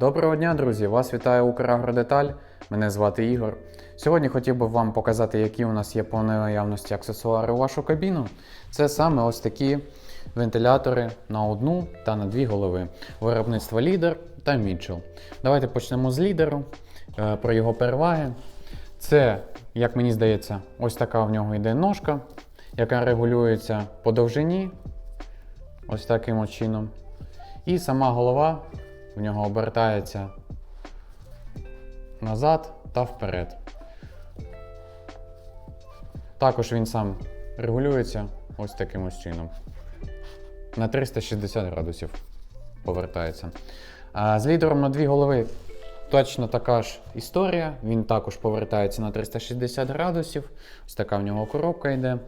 Доброго дня, друзі! Вас вітає Украгродеталь. Мене звати Ігор. Сьогодні хотів би вам показати, які у нас є по наявності аксесуари у вашу кабіну. Це саме ось такі вентилятори на одну та на дві голови. Виробництва Лідер та Mitchell. Давайте почнемо з лідеру е, про його переваги. Це, як мені здається, ось така в нього йде ножка, яка регулюється по довжині. Ось таким чином. І сама голова в нього обертається назад та вперед. Також він сам регулюється ось таким ось чином. На 360 градусів повертається. А з лідером на дві голови точно така ж історія. Він також повертається на 360 градусів. Ось така в нього коробка йде.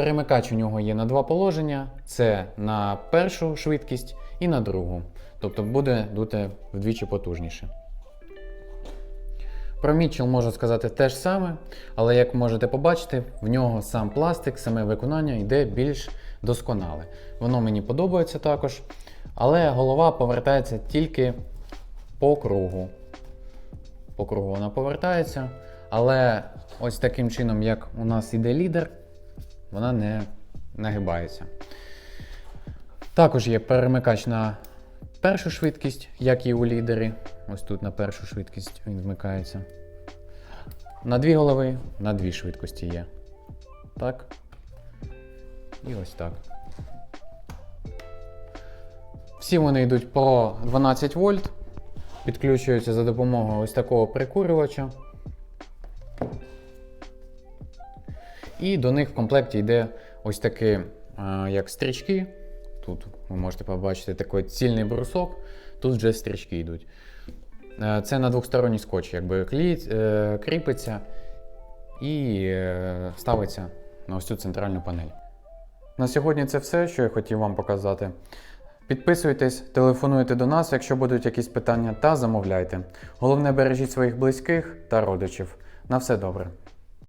Перемикач у нього є на два положення: це на першу швидкість і на другу. Тобто буде дути вдвічі потужніше. Про Mitchell можу сказати те ж саме, але як можете побачити, в нього сам пластик, саме виконання йде більш досконале. Воно мені подобається також. Але голова повертається тільки по кругу. По кругу вона повертається. Але ось таким чином, як у нас іде лідер, вона не нагибається. Також є перемикач на першу швидкість, як і у лідері. Ось тут на першу швидкість він вмикається. На дві голови, на дві швидкості є. Так. І ось так. Всі вони йдуть по 12 вольт. Підключуються за допомогою ось такого прикурювача. І до них в комплекті йде ось такі, е, як стрічки. Тут ви можете побачити такий цільний брусок, тут вже стрічки йдуть. Е, Це на двосторонній скотч, якби е, кріпиться і ставиться на ось цю центральну панель. На сьогодні це все, що я хотів вам показати. Підписуйтесь, телефонуйте до нас, якщо будуть якісь питання, та замовляйте. Головне бережіть своїх близьких та родичів. На все добре.